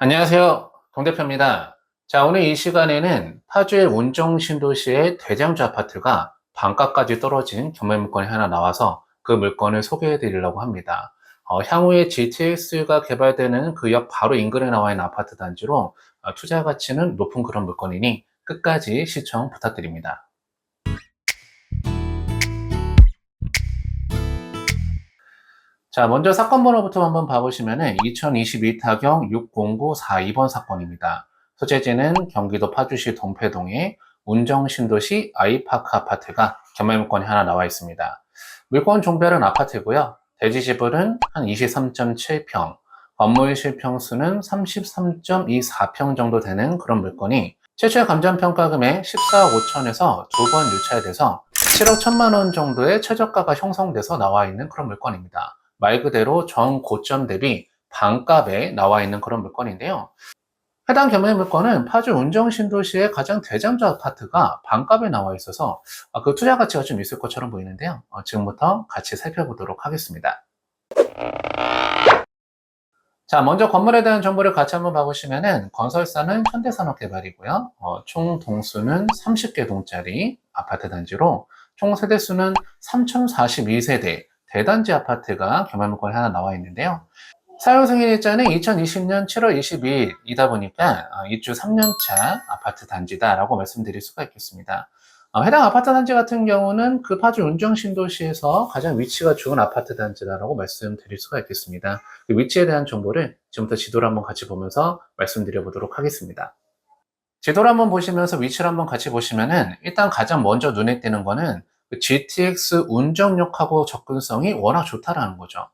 안녕하세요. 동대표입니다. 자, 오늘 이 시간에는 파주의 운정 신도시의 대장주 아파트가 반가까지 떨어진 경매 물건이 하나 나와서 그 물건을 소개해 드리려고 합니다. 어, 향후에 GTX가 개발되는 그 역 바로 인근에 나와 있는 아파트 단지로 어, 투자 가치는 높은 그런 물건이니 끝까지 시청 부탁드립니다. 자, 먼저 사건 번호부터 한번 봐보시면은 2022 타경 60942번 사건입니다. 소재지는 경기도 파주시 동패동의 운정신도시 아이파크 아파트가 경매물건이 하나 나와 있습니다. 물건 종별은 아파트고요. 대지 지불은 한 23.7평, 건물 실평수는 33.24평 정도 되는 그런 물건이 최초의 감정평가금액 14억 5천에서 두 번 유찰돼서 7억 1천만 원 정도의 최저가가 형성돼서 나와 있는 그런 물건입니다. 말 그대로 전 고점 대비 반값에 나와 있는 그런 물건인데요. 해당 경매 물건은 파주 운정 신도시의 가장 대장주 아파트가 반값에 나와 있어서 아, 그 투자 가치가 좀 있을 것처럼 보이는데요. 어, 지금부터 같이 살펴보도록 하겠습니다. 자, 먼저 건물에 대한 정보를 같이 한번 봐보시면은 건설사는 현대산업개발이고요. 어, 총 동수는 30개 동짜리 아파트 단지로 총 세대수는 3,042세대 대단지 아파트가 경매물건이 하나 나와 있는데요. 사용 승인일자는 2020년 7월 22일이다 보니까 어, 입주 3년차 아파트 단지다라고 말씀드릴 수가 있겠습니다. 어, 해당 아파트 단지 같은 경우는 그 파주 운정 신도시에서 가장 위치가 좋은 아파트 단지다라고 말씀드릴 수가 있겠습니다. 그 위치에 대한 정보를 지금부터 지도를 한번 같이 보면서 말씀드려 보도록 하겠습니다. 지도를 한번 보시면서 위치를 한번 같이 보시면은 일단 가장 먼저 눈에 띄는 거는 그 GTX 운정역하고 접근성이 워낙 좋다라는 거죠.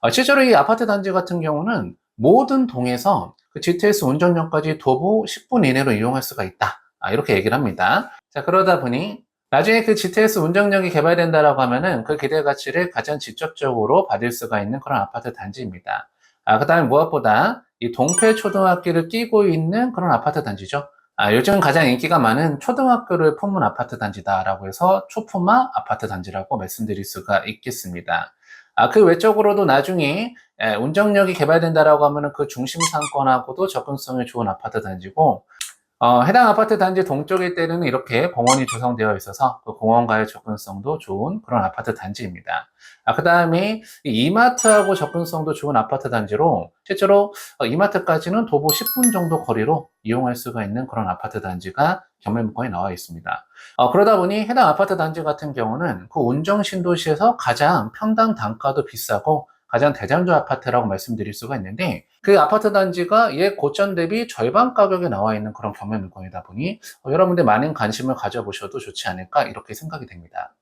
어, 실제로 이 아파트 단지 같은 경우는 모든 동에서 그 GTX 운정역까지 도보 10분 이내로 이용할 수가 있다. 아, 이렇게 얘기를 합니다. 자, 그러다 보니 나중에 그 GTX 운정역이 개발된다라고 하면은 그 기대 가치를 가장 직접적으로 받을 수가 있는 그런 아파트 단지입니다. 아, 그 다음에 무엇보다 이 동패 초등학교를 끼고 있는 그런 아파트 단지죠. 아, 요즘 가장 인기가 많은 초등학교를 품은 아파트 단지다라고 해서 초품화 아파트 단지라고 말씀드릴 수가 있겠습니다. 아, 그 외적으로도 나중에 에, 운정역이 개발된다라고 하면 그 중심 상권하고도 접근성이 좋은 아파트 단지고 어, 해당 아파트 단지 동쪽일 때는 이렇게 공원이 조성되어 있어서 그 공원과의 접근성도 좋은 그런 아파트 단지입니다. 아, 그 다음에 이마트하고 접근성도 좋은 아파트 단지로 실제로 어, 이마트까지는 도보 10분 정도 거리로 이용할 수가 있는 그런 아파트 단지가 경매물건에 나와 있습니다. 어, 그러다 보니 해당 아파트 단지 같은 경우는 그 운정 신도시에서 가장 평당 단가도 비싸고 가장 대장주 아파트라고 말씀드릴 수가 있는데 그 아파트 단지가 옛 고점 대비 절반 가격에 나와 있는 그런 경매 물건이다 보니 어, 여러분들 많은 관심을 가져보셔도 좋지 않을까 이렇게 생각이 됩니다.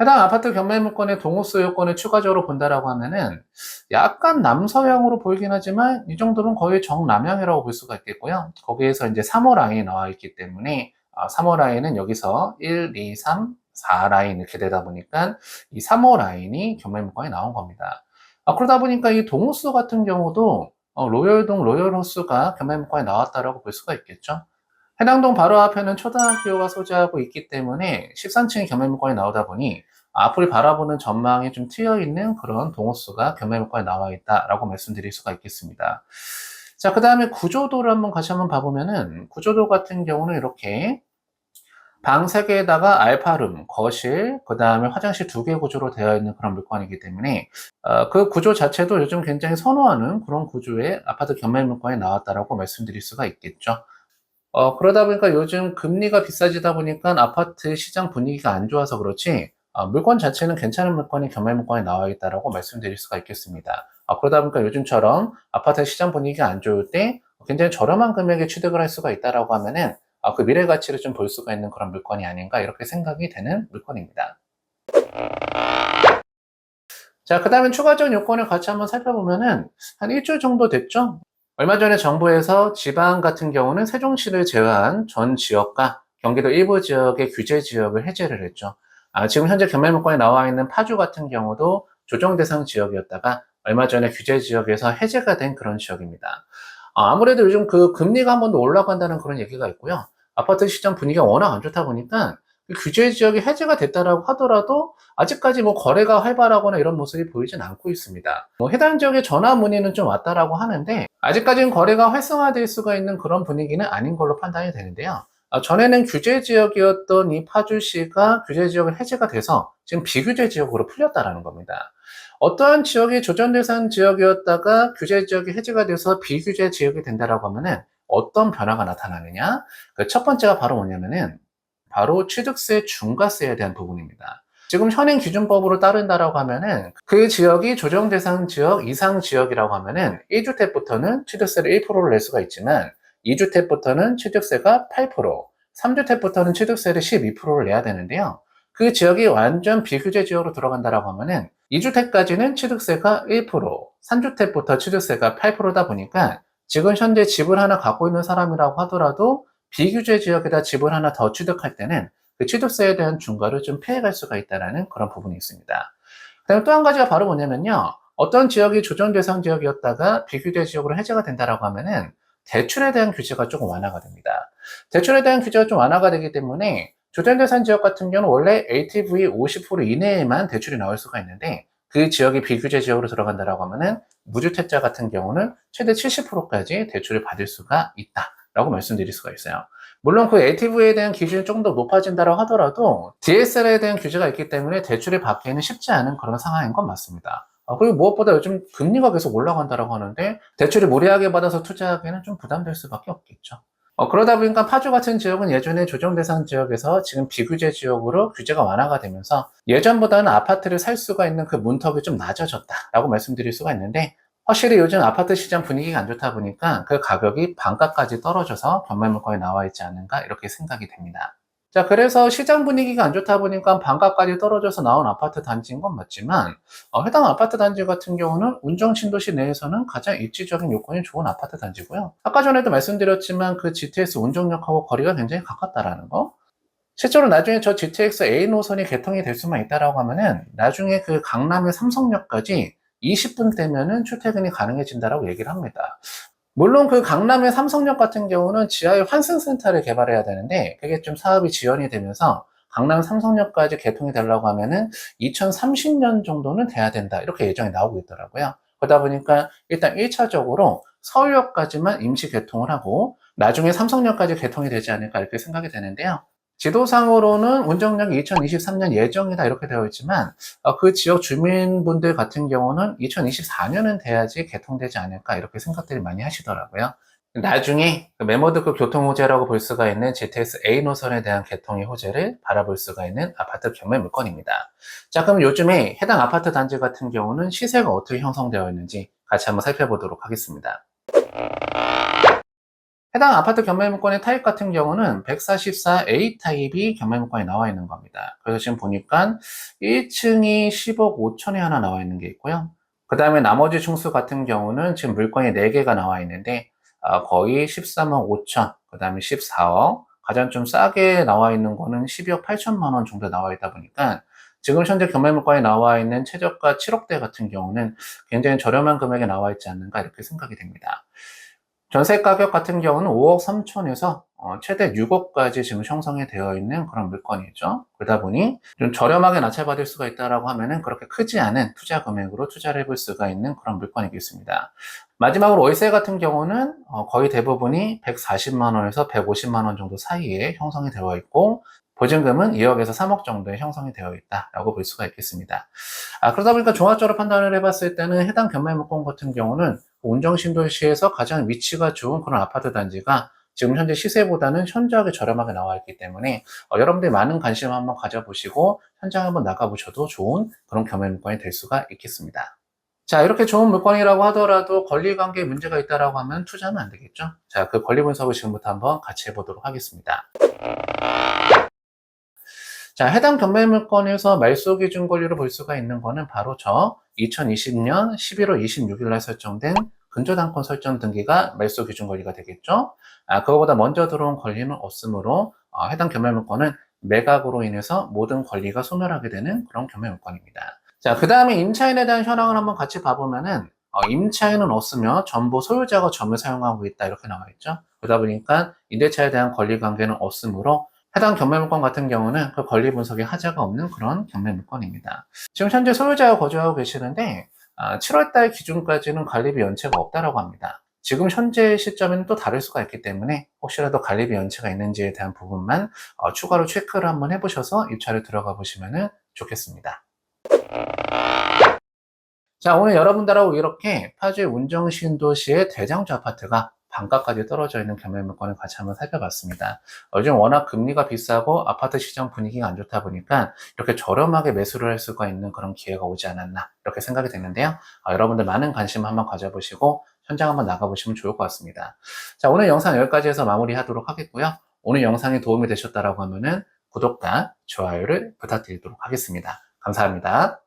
해당 아파트 경매 물건의 동호수 요건을 추가적으로 본다라고 하면은 약간 남서향으로 보이긴 하지만 이 정도면 거의 정남향이라고 볼 수가 있겠고요. 거기에서 이제 3호 라인이 나와 있기 때문에 3호 라인은 여기서 1, 2, 3, 4 라인 이렇게 되다 보니까 이 3호 라인이 경매 물건에 나온 겁니다. 아, 그러다 보니까 이 동호수 같은 경우도 어, 로열동 로열호수가 경매물건에 나왔다라고 볼 수가 있겠죠. 해당 동 바로 앞에는 초등학교가 소재하고 있기 때문에 13층의 경매물건이 나오다 보니 앞을 바라보는 전망이 좀 트여 있는 그런 동호수가 경매물건에 나와 있다라고 말씀드릴 수가 있겠습니다. 자, 그 다음에 구조도를 한번 같이 한번 봐보면은 구조도 같은 경우는 이렇게 방 3개에다가 알파룸, 거실, 그 다음에 화장실 2개 구조로 되어 있는 그런 물건이기 때문에 어, 그 구조 자체도 요즘 굉장히 선호하는 그런 구조의 아파트 경매 물건이 나왔다라고 말씀드릴 수가 있겠죠. 어, 그러다 보니까 요즘 금리가 비싸지다 보니까 아파트 시장 분위기가 안 좋아서 그렇지 어, 물건 자체는 괜찮은 물건이 경매 물건에 나와 있다라고 말씀드릴 수가 있겠습니다. 어, 그러다 보니까 요즘처럼 아파트 시장 분위기가 안 좋을 때 굉장히 저렴한 금액에 취득을 할 수가 있다라고 하면은 아, 그 미래 가치를 좀 볼 수가 있는 그런 물건이 아닌가 이렇게 생각이 되는 물건입니다. 자, 그 다음에 추가적인 요건을 같이 한번 살펴보면은 한 일주일 정도 됐죠? 얼마 전에 정부에서 지방 같은 경우는 세종시를 제외한 전 지역과 경기도 일부 지역의 규제 지역을 해제를 했죠. 아, 지금 현재 경매물건에 나와 있는 파주 같은 경우도 조정 대상 지역이었다가 얼마 전에 규제 지역에서 해제가 된 그런 지역입니다. 아, 아무래도 요즘 그 금리가 한 번 더 올라간다는 그런 얘기가 있고요. 아파트 시장 분위기가 워낙 안 좋다 보니까 이 규제 지역이 해제가 됐다라고 하더라도 아직까지 뭐 거래가 활발하거나 이런 모습이 보이진 않고 있습니다. 뭐 해당 지역에 전화 문의는 좀 왔다라고 하는데 아직까지는 거래가 활성화될 수가 있는 그런 분위기는 아닌 걸로 판단이 되는데요. 아, 전에는 규제 지역이었던 이 파주시가 규제 지역을 해제가 돼서 지금 비규제 지역으로 풀렸다라는 겁니다. 어떠한 지역이 조정 대상 지역이었다가 규제 지역이 해제가 돼서 비규제 지역이 된다라고 하면은 어떤 변화가 나타나느냐? 그 첫 번째가 바로 뭐냐면은 바로 취득세 중과세에 대한 부분입니다. 지금 현행 기준법으로 따른다라고 하면은 그 지역이 조정 대상 지역 이상 지역이라고 하면은 1주택부터는 취득세를 1%를 낼 수가 있지만 2주택부터는 취득세가 8%, 3주택부터는 취득세를 12%를 내야 되는데요. 그 지역이 완전 비규제 지역으로 들어간다라고 하면은 2주택까지는 취득세가 1%, 3주택부터 취득세가 8%다 보니까 지금 현재 집을 하나 갖고 있는 사람이라고 하더라도 비규제 지역에다 집을 하나 더 취득할 때는 그 취득세에 대한 중과를 좀 피해갈 수가 있다는 그런 부분이 있습니다. 그다음에 또 한 가지가 바로 뭐냐면요. 어떤 지역이 조정 대상 지역이었다가 비규제 지역으로 해제가 된다라고 하면은 대출에 대한 규제가 조금 완화가 됩니다. 대출에 대한 규제가 좀 완화가 되기 때문에 조정 대상 지역 같은 경우는 원래 LTV 50% 이내에만 대출이 나올 수가 있는데 그 지역이 비규제 지역으로 들어간다라고 하면은 무주택자 같은 경우는 최대 70%까지 대출을 받을 수가 있다라고 말씀드릴 수가 있어요. 물론 그 LTV에 대한 기준이 조금 더 높아진다고 하더라도 DSR에 대한 규제가 있기 때문에 대출을 받기에는 쉽지 않은 그런 상황인 건 맞습니다. 아, 그리고 무엇보다 요즘 금리가 계속 올라간다고 하는데 대출을 무리하게 받아서 투자하기에는 좀 부담될 수밖에 없겠죠. 어, 그러다 보니까 파주 같은 지역은 예전에 조정 대상 지역에서 지금 비규제 지역으로 규제가 완화가 되면서 예전보다는 아파트를 살 수가 있는 그 문턱이 좀 낮아졌다라고 말씀드릴 수가 있는데 확실히 요즘 아파트 시장 분위기가 안 좋다 보니까 그 가격이 반가까지 떨어져서 변매물권에 나와 있지 않은가 이렇게 생각이 됩니다. 자, 그래서 시장 분위기가 안 좋다 보니까 반가까지 떨어져서 나온 아파트 단지인 건 맞지만, 어, 해당 아파트 단지 같은 경우는 운정 신도시 내에서는 가장 입지적인 요건이 좋은 아파트 단지고요. 아까 전에도 말씀드렸지만 그 GTX 운정역하고 거리가 굉장히 가깝다라는 거. 실제로 나중에 저 GTX A 노선이 개통이 될 수만 있다라고 하면은 나중에 그 강남의 삼성역까지 20분 되면은 출퇴근이 가능해진다라고 얘기를 합니다. 물론 그 강남의 삼성역 같은 경우는 지하에 환승센터를 개발해야 되는데 그게 좀 사업이 지연이 되면서 강남 삼성역까지 개통이 되려고 하면은 2030년 정도는 돼야 된다 이렇게 예정이 나오고 있더라고요. 그러다 보니까 일단 1차적으로 서울역까지만 임시 개통을 하고 나중에 삼성역까지 개통이 되지 않을까 이렇게 생각이 되는데요. 지도상으로는 운정역이 2023년 예정이다 이렇게 되어 있지만 어, 그 지역 주민분들 같은 경우는 2024년은 돼야지 개통되지 않을까 이렇게 생각들이 많이 하시더라고요. 나중에 그 메모드 급 교통 호재라고 볼 수가 있는 GTX A 노선에 대한 개통의 호재를 바라볼 수가 있는 아파트 경매 물건입니다. 자, 그럼 요즘에 해당 아파트 단지 같은 경우는 시세가 어떻게 형성되어 있는지 같이 한번 살펴보도록 하겠습니다. 해당 아파트 경매물건의 타입 같은 경우는 144A 타입이 경매물건에 나와 있는 겁니다. 그래서 지금 보니까 1층이 10억 5천에 하나 나와 있는 게 있고요. 그 다음에 나머지 층수 같은 경우는 지금 물건이 4개가 나와 있는데 어, 거의 13억 5천, 그 다음에 14억, 가장 좀 싸게 나와 있는 거는 12억 8천만 원 정도 나와 있다 보니까 지금 현재 경매물건에 나와 있는 최저가 7억대 같은 경우는 굉장히 저렴한 금액에 나와 있지 않는가 이렇게 생각이 됩니다. 전세 가격 같은 경우는 5억 3천에서 어, 최대 6억까지 지금 형성이 되어 있는 그런 물건이죠. 그러다 보니 좀 저렴하게 낙찰받을 수가 있다라고 하면은 그렇게 크지 않은 투자 금액으로 투자를 해볼 수가 있는 그런 물건이겠습니다. 마지막으로 월세 같은 경우는 어, 거의 대부분이 140만 원에서 150만 원 정도 사이에 형성이 되어 있고 보증금은 2억에서 3억 정도에 형성이 되어 있다라고 볼 수가 있겠습니다. 아, 그러다 보니까 종합적으로 판단을 해봤을 때는 해당 경매물건 같은 경우는 운정신도시에서 가장 위치가 좋은 그런 아파트 단지가 지금 현재 시세보다는 현저하게 저렴하게 나와 있기 때문에 어, 여러분들이 많은 관심을 한번 가져보시고 현장 한번 나가보셔도 좋은 그런 경매물건이 될 수가 있겠습니다. 자, 이렇게 좋은 물건이라고 하더라도 권리관계에 문제가 있다라고 하면 투자하면 안 되겠죠? 자, 그 권리 분석을 지금부터 한번 같이 해보도록 하겠습니다. 자, 해당 경매 물건에서 말소 기준 권리로 볼 수가 있는 거는 바로 저 2020년 11월 26일 날 설정된 근저당권 설정 등기가 말소 기준 권리가 되겠죠. 아, 그거보다 먼저 들어온 권리는 없으므로 어, 해당 경매 물건은 매각으로 인해서 모든 권리가 소멸하게 되는 그런 경매 물건입니다. 자, 그 다음에 임차인에 대한 현황을 한번 같이 봐보면은 어, 임차인은 없으며 전부 소유자가 점을 사용하고 있다 이렇게 나와 있죠. 그러다 보니까 임대차에 대한 권리 관계는 없으므로 해당 경매물건 같은 경우는 그 권리 분석에 하자가 없는 그런 경매물건입니다. 지금 현재 소유자가 거주하고 계시는데 7월달 기준까지는 관리비 연체가 없다라고 합니다. 지금 현재 시점에는 또 다를 수가 있기 때문에 혹시라도 관리비 연체가 있는지에 대한 부분만 어, 추가로 체크를 한번 해보셔서 입찰에 들어가 보시면 좋겠습니다. 자, 오늘 여러분들하고 이렇게 파주의 운정신도시의 대장주 아파트가 반가까지 떨어져 있는 경매물건을 같이 한번 살펴봤습니다. 요즘 워낙 금리가 비싸고 아파트 시장 분위기가 안 좋다 보니까 이렇게 저렴하게 매수를 할 수가 있는 그런 기회가 오지 않았나 이렇게 생각이 되는데요. 어, 여러분들 많은 관심 한번 가져보시고 현장 한번 나가보시면 좋을 것 같습니다. 자, 오늘 영상 여기까지 해서 마무리하도록 하겠고요. 오늘 영상이 도움이 되셨다라고 하면은 구독과 좋아요를 부탁드리도록 하겠습니다. 감사합니다.